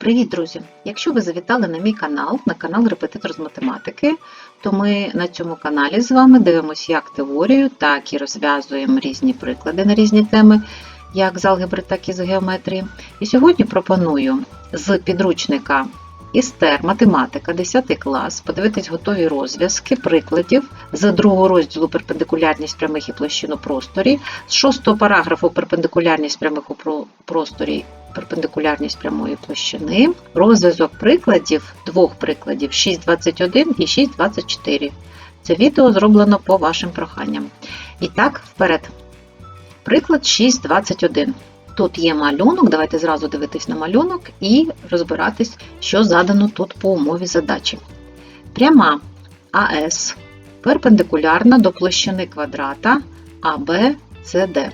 Привіт, друзі! Якщо ви завітали на мій канал, на канал Репетитор з математики, то ми на цьому каналі з вами дивимося як теорію, так і розв'язуємо різні приклади на різні теми, як з алгебри, так і з геометрії. І сьогодні пропоную з підручника Істер, математика, 10 клас, подивитись готові розв'язки прикладів з другого розділу перпендикулярність прямих і площин у просторі, з шостого параграфу перпендикулярність прямих у просторі перпендикулярність прямої площини, розв'язок прикладів, двох прикладів 6.21 і 6.24. Це відео зроблено по вашим проханням. І так, вперед. Приклад 6.21. Тут є малюнок, давайте зразу дивитись на малюнок і розбиратись, що задано тут по умові задачі. Пряма АС перпендикулярна до площини квадрата ABCD.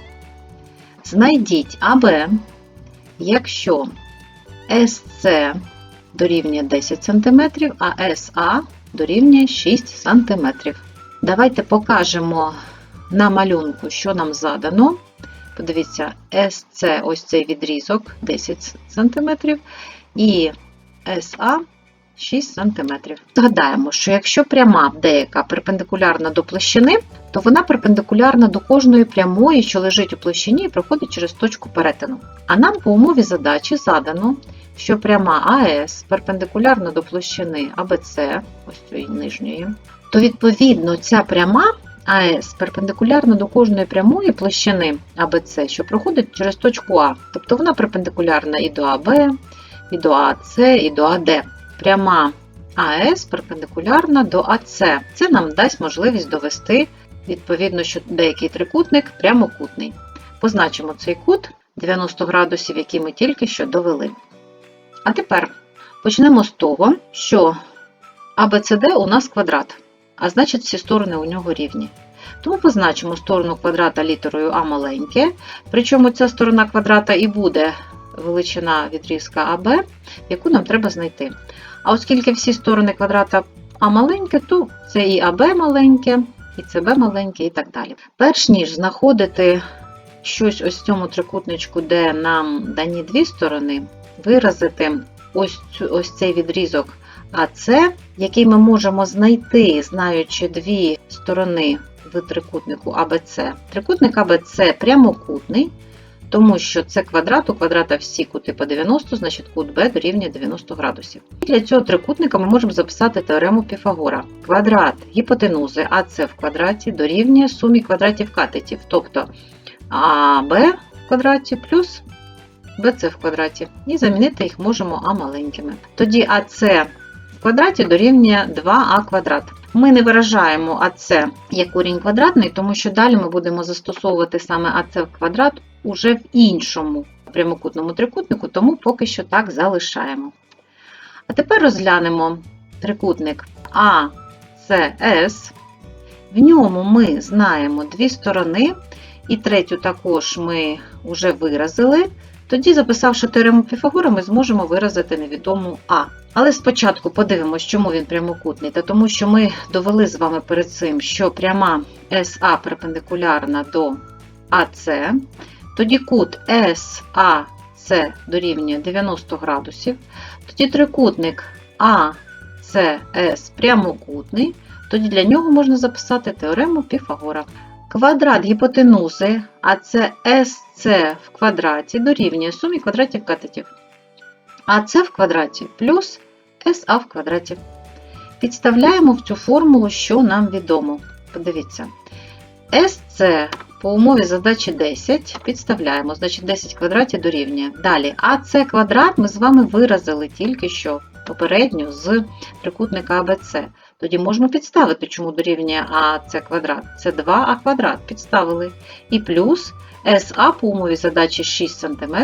Знайдіть АБ, якщо СЦ дорівнює 10 см, а СА дорівнює 6 см. Давайте покажемо на малюнку, що нам задано. Подивіться, СЦ ось цей відрізок 10 см і СА 6 см. Згадаємо, що якщо пряма деяка перпендикулярна до площини, то вона перпендикулярна до кожної прямої, що лежить у площині і проходить через точку перетину. А нам по умові задачі задано, що пряма АС перпендикулярна до площини АБЦ, ось цієї нижньої, то відповідно ця пряма АС перпендикулярна до кожної прямої площини АБЦ, що проходить через точку А. Тобто вона перпендикулярна і до АБ, і до АС, і до АД. Пряма АС перпендикулярна до АС. Це нам дасть можливість довести, відповідно, що деякий трикутник прямокутний. Позначимо цей кут 90 градусів, який ми тільки що довели. А тепер почнемо з того, що АБЦД у нас квадрат, а значить всі сторони у нього рівні. Тому позначимо сторону квадрата літерою А маленьке, причому ця сторона квадрата і буде величина відрізка АБ, яку нам треба знайти. А оскільки всі сторони квадрата А маленьке, то це і АБ маленьке, і ЦБ маленьке, і так далі. Перш ніж знаходити щось ось в цьому трикутничку, де нам дані дві сторони, виразити ось, ось цей відрізок АЦ, який ми можемо знайти, знаючи дві сторони в трикутнику АБЦ. Трикутник АБЦ прямокутний, тому що це квадрат, у квадрата всі кути по 90, значить кут Б дорівнює 90 градусів. І для цього трикутника ми можемо записати теорему Піфагора. Квадрат гіпотенузи АЦ в квадраті дорівнює сумі квадратів катетів, тобто АБ в квадраті плюс БЦ в квадраті. І замінити їх можемо А маленькими. Тоді АЦ в квадраті дорівнює 2а квадрат. Ми не виражаємо АЦ як корінь квадратний, тому що далі ми будемо застосовувати саме АЦ в квадрат уже в іншому прямокутному трикутнику, тому поки що так залишаємо. А тепер розглянемо трикутник АЦС. В ньому ми знаємо дві сторони, і третю також ми вже виразили. Тоді, записавши теорему Піфагора, ми зможемо виразити невідому А. Але спочатку подивимося, чому він прямокутний. Та тому що ми довели з вами перед цим, що пряма СА перпендикулярна до АЦ, тоді кут САЦ дорівнює 90 градусів, тоді трикутник АЦС прямокутний, тоді для нього можна записати теорему Піфагора. Квадрат гіпотенузи, а це СЦ в квадраті дорівнює сумі квадратів катетів. АЦ в квадраті плюс СА в квадраті. Підставляємо в цю формулу, що нам відомо. Подивіться. СЦ по умові задачі 10 підставляємо, значить 10 квадратів дорівнює. Далі АЦ квадрат ми з вами виразили тільки що попередньо з трикутника АБЦ. Тоді можемо підставити, чому дорівнює АЦ квадрат. Це 2а квадрат підставили. І плюс СА по умові задачі 6 см,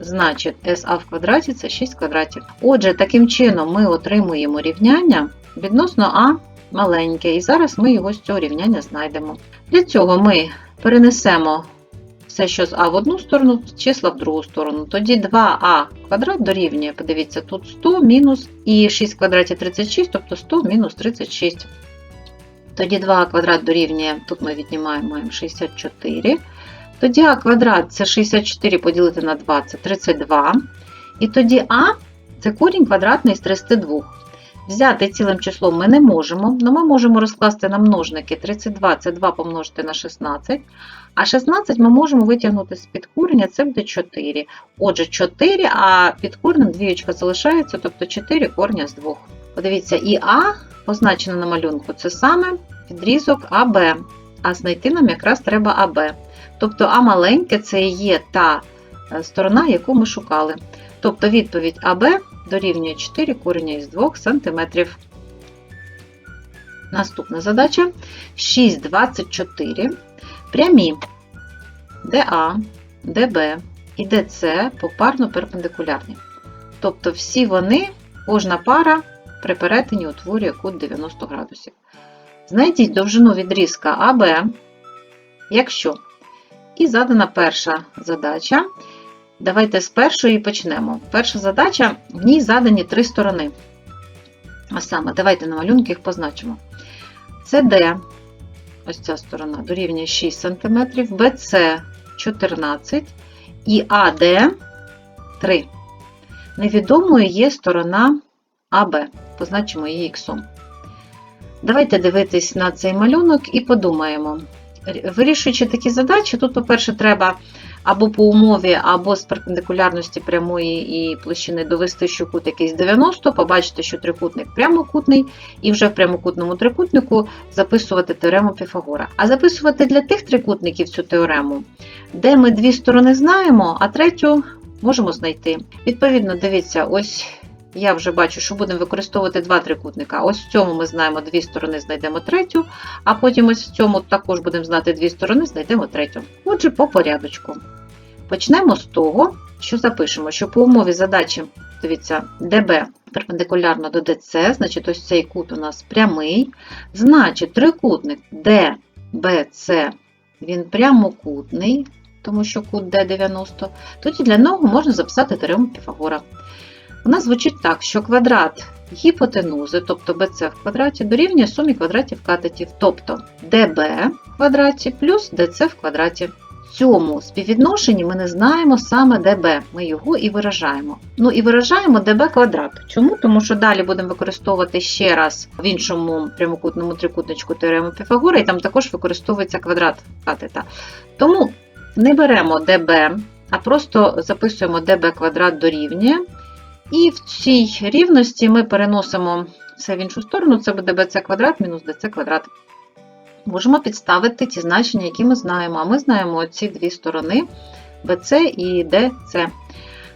значить СА в квадраті це 6 квадратів. Отже, таким чином ми отримуємо рівняння відносно А маленьке. І зараз ми його з цього рівняння знайдемо. Для цього ми перенесемо все, що з А в одну сторону, числа в другу сторону. Тоді 2а квадрат дорівнює, подивіться, тут 100 мінус і 6 в квадраті 36, тобто 100 мінус 36. Тоді 2а квадрат дорівнює, тут ми віднімаємо маємо 64. Тоді а квадрат це 64 поділити на 2 це 32. І тоді а це корінь квадратний з 32. Взяти цілим числом ми не можемо, але ми можемо розкласти на множники 32 це 2 помножити на 16. А 16 ми можемо витягнути з під кореня, це буде 4. Отже, 4, а під коренем двієчка залишається, тобто 4 корня з 2. Подивіться, і А позначено на малюнку, це саме відрізок АБ. А знайти нам якраз треба АБ. Тобто А маленьке це є та е, сторона, яку ми шукали. Тобто відповідь АБ дорівнює 4 кореня із 2 см. Наступна задача 6,24. Прямі ДА, ДБ і ДЦ попарно перпендикулярні. Тобто всі вони, кожна пара при перетині утворює кут 90 градусів. Знайдіть довжину відрізка АБ, якщо. І задана перша задача. Давайте з першої почнемо. Перша задача, в ній задані три сторони. А саме, давайте на малюнки їх позначимо. CD, ось ця сторона, дорівнює 6 см, BC 14 і AD 3. Невідомою є сторона АБ. Позначимо її X. Давайте дивитись на цей малюнок і подумаємо. Вирішуючи такі задачі, тут, по-перше, треба або по умові, або з перпендикулярності прямої і площини довести, що кут якийсь 90, побачити, що трикутник прямокутний, і вже в прямокутному трикутнику записувати теорему Піфагора. А записувати для тих трикутників цю теорему, де ми дві сторони знаємо, а третю можемо знайти. Відповідно, дивіться, ось я вже бачу, що будемо використовувати два трикутника. Ось в цьому ми знаємо дві сторони, знайдемо третю, а потім ось в цьому також будемо знати дві сторони, знайдемо третю. Отже, по порядочку. Почнемо з того, що запишемо, що по умові задачі, дивіться, DB перпендикулярно до DC, значить ось цей кут у нас прямий. Значить, трикутник DBC, він прямокутний, тому що кут D90, тоді для нього можна записати теорему Піфагора. Вона звучить так, що квадрат гіпотенузи, тобто BC в квадраті, дорівнює сумі квадратів катетів, тобто DB в квадраті плюс DC в квадраті. В цьому співвідношенні ми не знаємо саме DB, ми його і виражаємо. Ну і виражаємо DB квадрат. Чому? Тому що далі будемо використовувати ще раз в іншому прямокутному трикутничку теорему Піфагора, і там також використовується квадрат катета. Тому не беремо DB, а просто записуємо DB квадрат дорівнює. І в цій рівності ми переносимо все в іншу сторону, це буде bc квадрат мінус dc квадрат. Можемо підставити ті значення, які ми знаємо. А ми знаємо ці дві сторони BC і DC.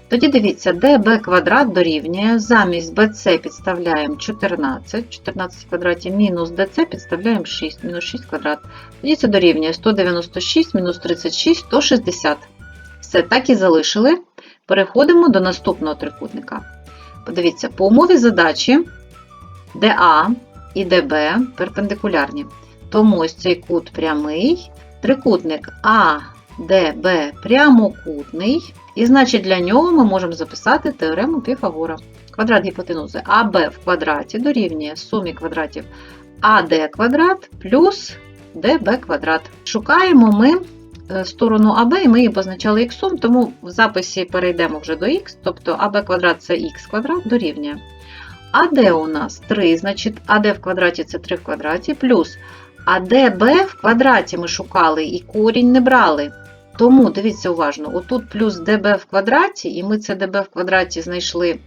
Тоді дивіться, db квадрат дорівнює, замість BC підставляємо 14, 14 в квадраті мінус DC підставляємо 6, мінус 6 квадрат. Тоді це дорівнює 196 мінус 36, 160. Все, так і залишили. Переходимо до наступного трикутника. Подивіться, по умові задачі DA і DB перпендикулярні. Тому ось цей кут прямий, трикутник ADB прямокутний, і значить для нього ми можемо записати теорему Піфагора. Квадрат гіпотенузи АБ в квадраті дорівнює сумі квадратів АД квадрат плюс ДБ квадрат. Шукаємо ми сторону АБ, і ми її позначали х, тому в записі перейдемо вже до х, тобто АБ квадрат це х квадрат дорівнює. АД у нас 3, значить АД в квадраті це 3 в квадраті, плюс АДБ в квадраті ми шукали і корінь не брали. Тому дивіться уважно, отут плюс ДБ в квадраті, і ми це ДБ в квадраті знайшли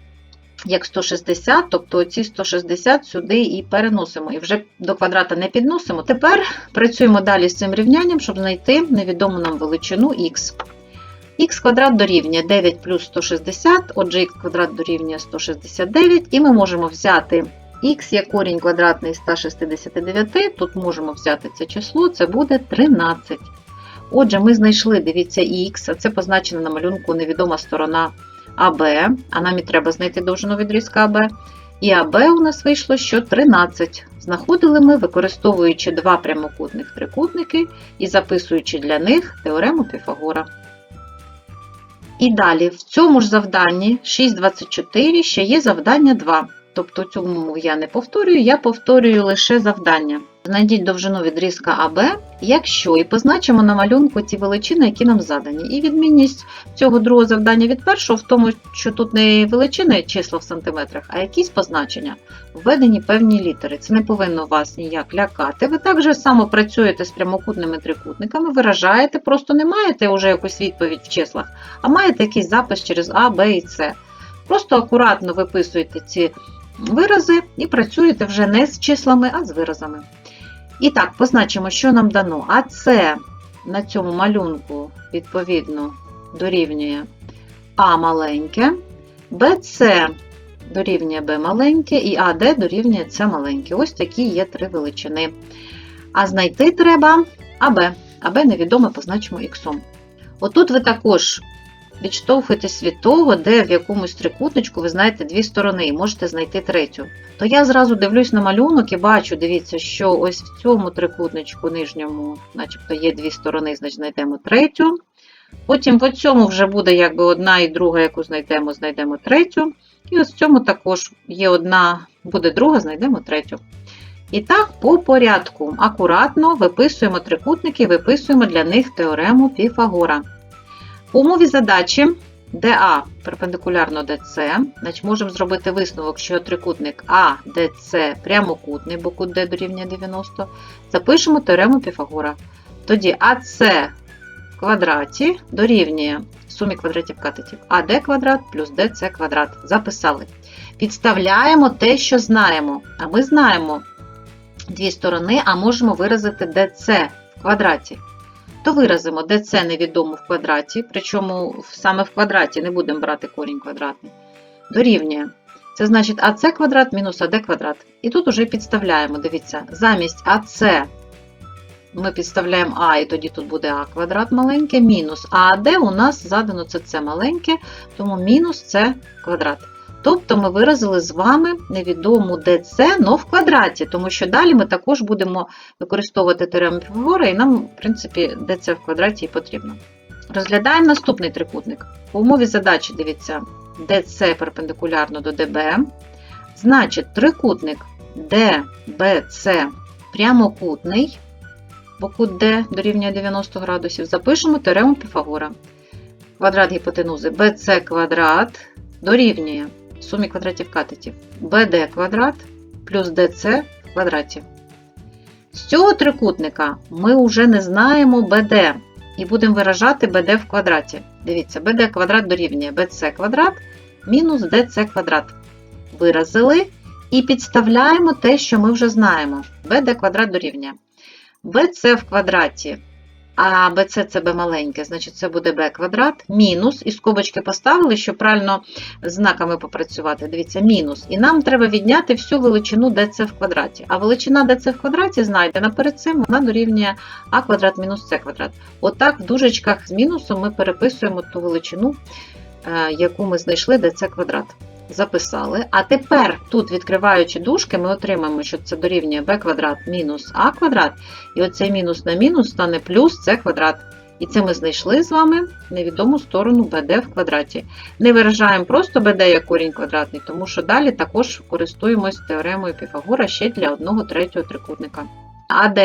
як 160, тобто ці 160 сюди і переносимо, і вже до квадрата не підносимо. Тепер працюємо далі з цим рівнянням, щоб знайти невідому нам величину х. х квадрат дорівнює 9 плюс 160, отже, х квадрат дорівнює 169, і ми можемо взяти х як корінь квадратний 169, тут можемо взяти це число, це буде 13. Отже, ми знайшли, дивіться, х, а це позначено на малюнку невідома сторона АБ, а нам і треба знайти довжину відрізка АБ. І АБ у нас вийшло, що 13. Знаходили ми, використовуючи два прямокутних трикутники і записуючи для них теорему Піфагора. І далі, в цьому ж завданні 6.24 ще є завдання 2. Тобто цьому я не повторюю, я повторюю лише завдання. Знайдіть довжину відрізка АБ, якщо і позначимо на малюнку ті величини, які нам задані. І відмінність цього другого завдання від першого в тому, що тут не величини числа в сантиметрах, а якісь позначення, введені певні літери. Це не повинно вас ніяк лякати. Ви так же само працюєте з прямокутними трикутниками, виражаєте, просто не маєте вже якусь відповідь в числах, а маєте якийсь запис через А, Б і С. Просто акуратно виписуєте ці вирази і працюєте вже не з числами, а з виразами. І так, позначимо, що нам дано. А це на цьому малюнку, відповідно, дорівнює А маленьке, БЦ дорівнює Б маленьке і АД дорівнює С маленьке. Ось такі є три величини. А знайти треба АБ. АБ невідоме позначимо Х. Отут ви також відштовхуєтесь від того, де в якомусь трикутничку ви знаєте дві сторони і можете знайти третю. То я зразу дивлюсь на малюнок і бачу, дивіться, що ось в цьому трикутничку нижньому, начебто є дві сторони, значить знайдемо третю. Потім в цьому вже буде якби одна і друга, яку знайдемо, знайдемо третю. І ось в цьому також є одна, буде друга, знайдемо третю. І так, по порядку, акуратно виписуємо трикутники, виписуємо для них теорему Піфагора. Умові задачі ДА перпендикулярно ДЦ, значить можемо зробити висновок, що трикутник АДЦ прямокутний, бо кут D дорівнює 90, запишемо теорему Піфагора. Тоді АС в квадраті дорівнює сумі квадратів катетів АД квадрат плюс ДЦ квадрат. Записали. Підставляємо те, що знаємо. А ми знаємо дві сторони, а можемо виразити ДЦ в квадраті то виразимо ДЦ невідомо в квадраті, причому саме в квадраті не будемо брати корінь квадратний. Дорівнює. Це значить АС квадрат мінус АД квадрат. І тут уже підставляємо, дивіться, замість АС ми підставляємо А, і тоді тут буде А квадрат маленьке, мінус АД у нас задано це С маленьке, тому мінус С квадрат. Тобто ми виразили з вами невідому ДЦ, но в квадраті, тому що далі ми також будемо використовувати теорему Піфагора, і нам, в принципі, ДЦ в квадраті і потрібно. Розглядаємо наступний трикутник. По умові задачі, дивіться, ДЦ перпендикулярно до ДБ. Значить, трикутник ДБЦ прямокутний, бо кут Д дорівнює 90 градусів, запишемо теорему Піфагора. Квадрат гіпотенузи BC квадрат дорівнює сумі квадратів катетів BD квадрат плюс DC в квадраті. З цього трикутника ми вже не знаємо BD і будемо виражати BD в квадраті. Дивіться, BD квадрат дорівнює BC квадрат мінус DC квадрат. Виразили і підставляємо те, що ми вже знаємо. BD квадрат дорівнює BC в квадраті а BC це b маленьке, значить це буде b квадрат, мінус, і скобочки поставили, щоб правильно знаками попрацювати. Дивіться, мінус. І нам треба відняти всю величину dc в квадраті. А величина dc в квадраті знайдена перед цим, вона дорівнює а квадрат мінус c квадрат. Отак в дужечках з мінусом ми переписуємо ту величину, е, яку ми знайшли dc квадрат. Записали. А тепер, тут, відкриваючи дужки, ми отримаємо, що це дорівнює b квадрат мінус а квадрат. І оцей мінус на мінус стане плюс c квадрат. І це ми знайшли з вами невідому сторону BD в квадраті. Не виражаємо просто BD як корінь квадратний, тому що далі також користуємось теоремою Піфагора ще для одного третього трикутника. АД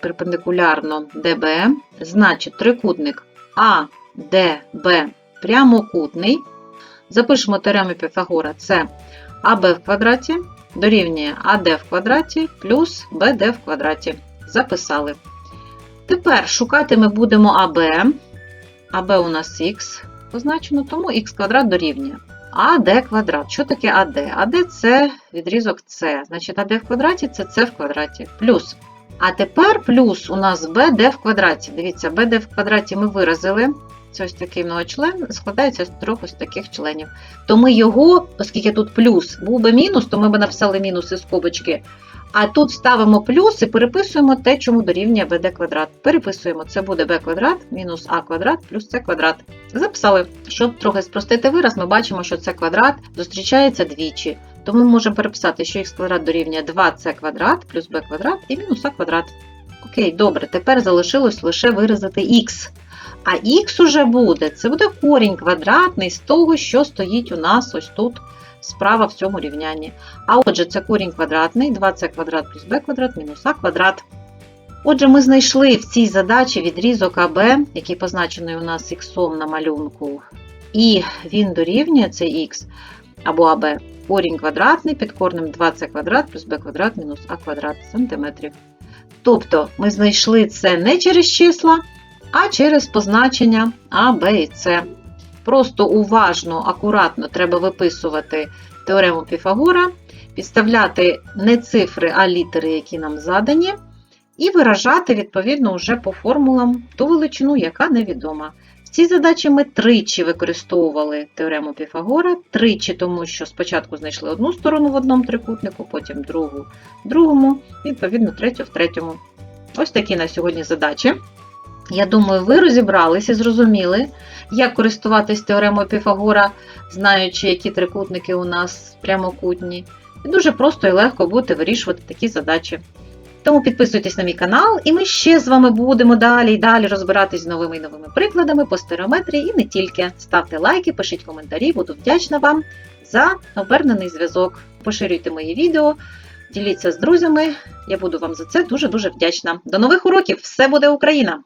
перпендикулярно ДБ, значить трикутник АДБ прямокутний. Запишемо теорему Піфагора це АБ в квадраті дорівнює АД в квадраті плюс БД в квадраті. Записали. Тепер шукати ми будемо АБ. АБ у нас х позначено, тому х квадрат дорівнює. АД квадрат. Що таке АД? АД це відрізок С. Значить, АД в квадраті це С в квадраті. Плюс. А тепер плюс у нас БД в квадраті. Дивіться, БД в квадраті ми виразили. Це ось такий многочлен складається з трьох ось таких членів. То ми його, оскільки тут плюс, був би мінус, то ми б написали мінус із скобочки. А тут ставимо плюс і переписуємо те, чому дорівнює BD квадрат. Переписуємо, це буде b квадрат мінус а квадрат плюс c квадрат. Записали. Щоб трохи спростити вираз, ми бачимо, що c квадрат зустрічається двічі. Тому ми можемо переписати, що х квадрат дорівнює 2c квадрат плюс b квадрат і мінус а квадрат. Окей, добре, тепер залишилось лише виразити х. А х уже буде, це буде корінь квадратний з того, що стоїть у нас ось тут справа в цьому рівнянні. А отже, це корінь квадратний, 2c квадрат плюс b квадрат мінус а квадрат. Отже, ми знайшли в цій задачі відрізок АБ, який позначений у нас х на малюнку, і він дорівнює це х або АБ корінь квадратний під корнем 2c квадрат плюс b квадрат мінус а квадрат сантиметрів. Тобто ми знайшли це не через числа, а через позначення А, Б і С. Просто уважно, акуратно треба виписувати теорему Піфагора, підставляти не цифри, а літери, які нам задані, і виражати відповідно вже по формулам ту величину, яка невідома. В цій задачі ми тричі використовували теорему Піфагора, тричі, тому що спочатку знайшли одну сторону в одному трикутнику, потім другу в другому, відповідно, третю в третьому. Ось такі на сьогодні задачі. Я думаю, ви розібралися, зрозуміли, як користуватись теоремою Піфагора, знаючи, які трикутники у нас прямокутні. І дуже просто і легко будете вирішувати такі задачі. Тому підписуйтесь на мій канал, і ми ще з вами будемо далі і далі розбиратись з новими і новими прикладами по стереометрії і не тільки. Ставте лайки, пишіть коментарі, буду вдячна вам за обернений зв'язок. Поширюйте мої відео, діліться з друзями. Я буду вам за це дуже-дуже вдячна. До нових уроків! Все буде Україна!